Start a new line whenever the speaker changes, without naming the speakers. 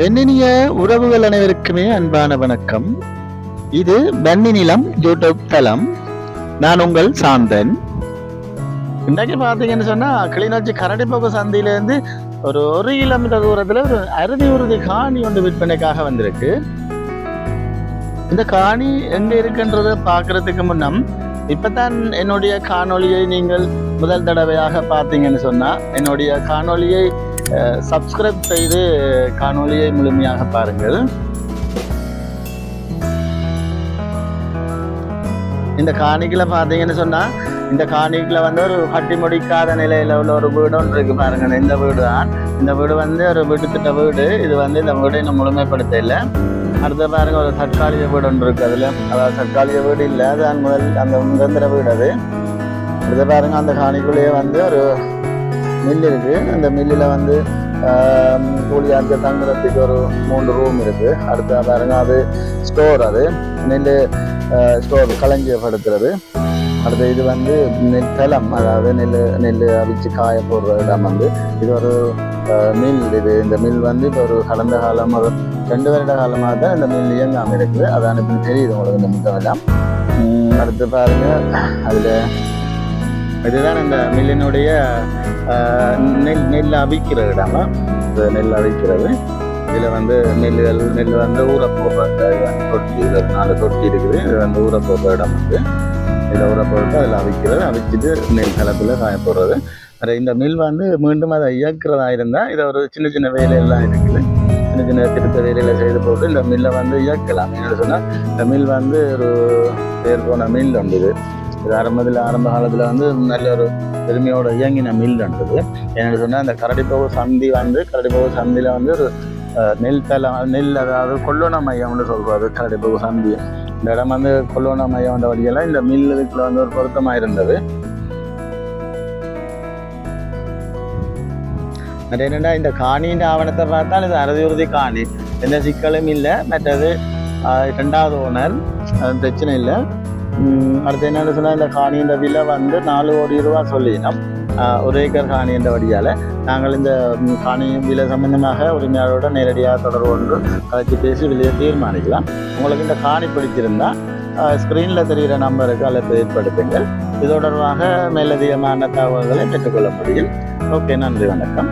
பெண்ணினிய உறவுகள் அனைவருக்குமே அன்பான வணக்கம். இது பன்னி நிலம் யூடியூப் தளம். நான் உங்கள் சாந்தன். இன்றைக்கு பார்த்தீங்கன்னு சொன்னா கிளிநொச்சி கரடிப்போக்கு சந்தையிலேருந்து ஒரு ஒரு கிலோமீட்டர் தூரத்துல ஒரு அறுதி உறுதி காணி ஒன்று விற்பனைக்காக வந்திருக்கு. இந்த காணி எங்க இருக்குன்றதை பார்க்குறதுக்கு முன்னம் இப்பதான் என்னுடைய காணொளியை நீங்கள் முதல் தடவையாக பார்த்தீங்கன்னு சொன்னா என்னுடைய காணொளியை சப்ஸ்கிரைப் செய்து காணொளியை முழுமையாக பாருங்கள். இந்த காணிகளை பார்த்தீங்கன்னு சொன்னா இந்த காணிக்குல வந்து ஒரு கட்டி முடிக்காத நிலையில உள்ள ஒரு வீடு ஒன்று இருக்கு பாருங்க இந்த வீடு தான் இந்த வீடு வந்து ஒரு வீட்டு திட்ட வீடு. இது வந்து இந்த வீடு இன்னும் முழுமைப்படுத்த இல்லை அடுத்த பாருங்க ஒரு தற்காலிக வீடு ஒன்று இருக்கு அதுல. அதாவது தற்காலிக வீடு இல்லை அது அந்த முதல் அந்த நிரந்தர வீடு அது. அடுத்த பாருங்க அந்த காணிக்குள்ளேயே வந்து ஒரு மில் இருக்கு. அந்த மில்லில் வந்து கூலி அந்த தங்குறதுக்கு ஒரு மூன்று ரூம் இருக்கு. அடுத்த பாருங்க அது ஸ்டோர் அது. நெல் ஸ்டோர் களஞ்சியப்படுத்துறது அடுத்து இது வந்து நெல் அதாவது நெல் நெல் அவிச்சு காய போடுற இடம் வந்து. இது ஒரு மில் இது. இந்த மில் வந்து இப்போ ஒரு கடந்த காலம் ஒரு ரெண்டு வருட காலமாக தான் இந்த மில் இயங்காமல் இருக்குது. அதான் இப்போ தெரியுது உங்களுக்கு இந்த முத்தம் எல்லாம் அடுத்து பாருங்க. அதில் இதுதான் இந்த மில்லினுடைய நெல் நெல் அவிக்கிற இடம். இது நெல் அவிக்கிறது. இதில் வந்து நெல்லுகள் நெல் வந்து ஊற போடுற தொட்டி நாலு தொட்டி இருக்குது. இது வந்து ஊற போடுற இடம் வந்து. இதில் ஊற போட்டு அதில் அவிக்கிறது அவிச்சிட்டு நெல் கலப்பில் காய போடுறது. அது இந்த மில் வந்து மீண்டும் அதை இயக்கிறதா இருந்தால் இதை ஒரு சின்ன சின்ன வேலையெல்லாம் இருக்குது. சின்ன சின்ன திருத்த வேலையில் செய்து போட்டு இந்த மில்லை வந்து இயக்கலாம். என்ன சொன்னால் இந்த மில் வந்து ஒரு பேர் போன மில் உண்டு இது. இது ஆரம்பத்தில் ஆரம்ப காலத்தில் வந்து நல்ல ஒரு பெருமையோட இயங்கின மில் இருந்தது என்னென்னு சொன்னால் இந்த கரடிப்போக சந்தி வந்து கரடிப்போக சந்தியில் வந்து ஒரு நெல் தலை நெல் அதாவது கொள்ளோண மையம்னு சொல்கிறது கரடிப்போக சந்தி. இந்த இடம் வந்து கொள்ளோண மையம் வந்த வழியெல்லாம் இந்த மில் இதுக்குள்ள வந்து ஒரு பொருத்தமாக இருந்தது. மற்ற என்னென்னா இந்த காணியின் ஆவணத்தை பார்த்தால் இது அறுதியுறுதி காணி. எந்த சிக்கலும் இல்லை மற்றது ரெண்டாவது ஓனர் அது பிரச்சனை இல்லை. அடுத்து என்னென்னு சொன்னால் இந்த காணியின் விலை வந்து நாலு கோடி ரூபா சொல்லினோம். ஒரு ஏக்கர் காணி என்ற வழியால் நாங்கள் இந்த காணியும் காணி விலை சம்பந்தமாக உரிமையாளரோட நேரடியாக தொடர்பு கொண்டு கலைச்சி பேசி விலையை தீர்மானிக்கலாம். உங்களுக்கு இந்த காணி பிடிச்சிருந்தால் ஸ்க்ரீனில் தெரிகிற நம்பருக்கு அழைப்பு ஏற்படுத்துங்கள். இது தொடர்பாக மேலதிகமான தகவல்களை பெற்றுக்கொள்ள முடியும். ஓகே நன்றி வணக்கம்.